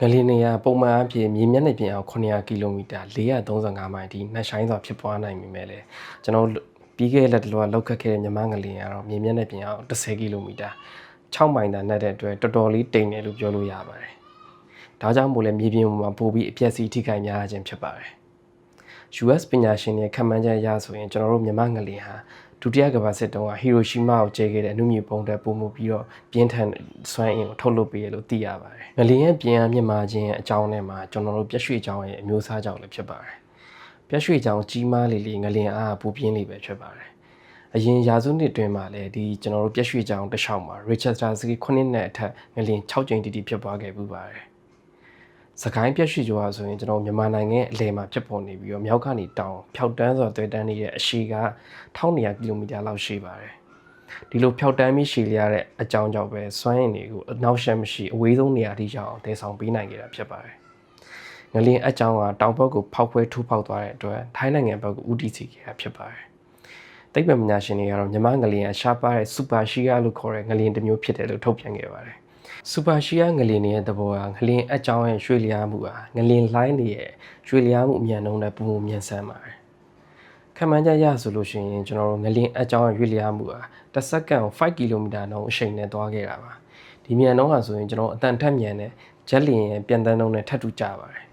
ငလင်းနေရပုံမှန်အဖြစ်မြေမျက်နှာပြင်အောင်900ကီလိုမီတာ435မိုင်ဒီနှက်ဆိုင်စွာဖြစ်ပွားနိုင်ပြီမဲ့လေကျွန်တော်တို့ပြီးခဲ့တဲ့လက်တလောကလောက်ခတ်ခဲ့တဲ့မြမငလင်းကတော့မြေမျက်နှာပြင်အောင်10ကီလိုမီတာ6မိုင်သာနှက်တဲ့အတွက်တော်တော်လေးတိမ်တယ်လို့ပြောလို့ရပါတယ်။ဒါကြောင့်မို့လဲမြေပြင်ပေါ်မှာပို့ပြီးအပျက်စီးထိခိုက်များခြင်းဖြစ်ပါတယ်။ US ပညာရှင်တွေခန့်မှန်းချက်အရဆိုရင်ကျွန်တော်တို့မြန်မာငလင်ဟာ ဒုတိယကမ္ဘာစစ်တုန်းကဟီရိုရှီမာကိုကျဲခဲ့တဲ့အနုမြူပုံတက်ပုံမှုပြီးတော့ပြင်းထန်စွမ်းအင်ကိုထုတ်လုပ်ပေးရလို့သိရပါတယ်။ငလင်ရဲ့ပြင်အားမြင့်မာခြင်းရဲ့အကြောင်းထဲမှာကျွန်တော်တို့ပြက်ရွှေ့ကြောင်းရဲ့အမျိုးအစားကြောင့်လည်းဖြစ်ပါတယ်။ပြက်ရွှေ့ကြောင်းကြီးမားလေလေငလင်အားပူပြင်းလေပဲဖြစ်ပါတယ်။အရင်ရာစုနှစ်တွင်မှာလည်းဒီကျွန်တော်တို့ပြက်ရွှေ့ကြောင်းတစ်လျှောက်မှာ Richard Starsky ခုနှစ်နဲ့အထက်ငလင်6ကြိမ်တိတိဖြစ်ပွားခဲ့ပူပါတယ်။ စကိုင်းပြက်ရွှေကျော်ဆိုရင်ကျွန်တော်မြန်မာနိုင်ငံရဲ့အလယ်မှာဖြစ်ပေါ်နေပြီးတော့မြောက်ကနေတောင်ဖြောက်တန်းစွာတွေ့တန်းနေတဲ့အရှိက1200ကီလိုမီတာလောက်ရှိပါတယ်ဒီလိုဖြောက်တန်းပြီးရှည်လျရတဲ့အကြောင်းကြောင့်ပဲစွမ်းအင်တွေကိုအနောက်ရှက်မရှိအဝေးဆုံးနေရာထိရောက်အောင်တည်ဆောင်ပေးနိုင်ကြတာဖြစ်ပါတယ်ငလင်းအကြောင်းကတောင်ဘက်ကိုဖောက်ခွဲထိုးပေါက်သွားတဲ့အတွက်ထိုင်းနိုင်ငံဘက်ကိုဦးတည်စီခဲ့တာဖြစ်ပါတယ်သိပ္ပံပညာရှင်တွေကတော့မြမငလင်းအရှားပါတဲ့စူပါရှီယာလို့ခေါ်တဲ့ငလင်းတစ်မျိုးဖြစ်တယ်လို့ထုတ်ပြန်ခဲ့ပါတယ် စူပါရှီယာငလင်ရဲ့သဘောကငလင်အကြောင်းရဲ့ရွှေလျားမှုဟာငလင်လိုင်းတွေရဲ့ရွှေလျားမှုအမြန်နှုန်းနဲ့ပုံပုံမြန်ဆန်ပါတယ်။ခံမှန်းချက်ရဆိုလို့ရှိရင်ကျွန်တော်တို့ငလင်အကြောင်းရဲ့ရွှေလျားမှုဟာတစ်စက္ကန့်ကို5ကီလိုမီတာနှုန်းအရှိန်နဲ့သွားခဲ့တာပါ။ဒီမြန်နှုန်းဟာဆိုရင်ကျွန်တော်အတန်ထက်မြန်တဲ့ဂျက်လီရဲ့ပြန်တန်းနှုန်းနဲ့ထပ်တူကြပါတယ်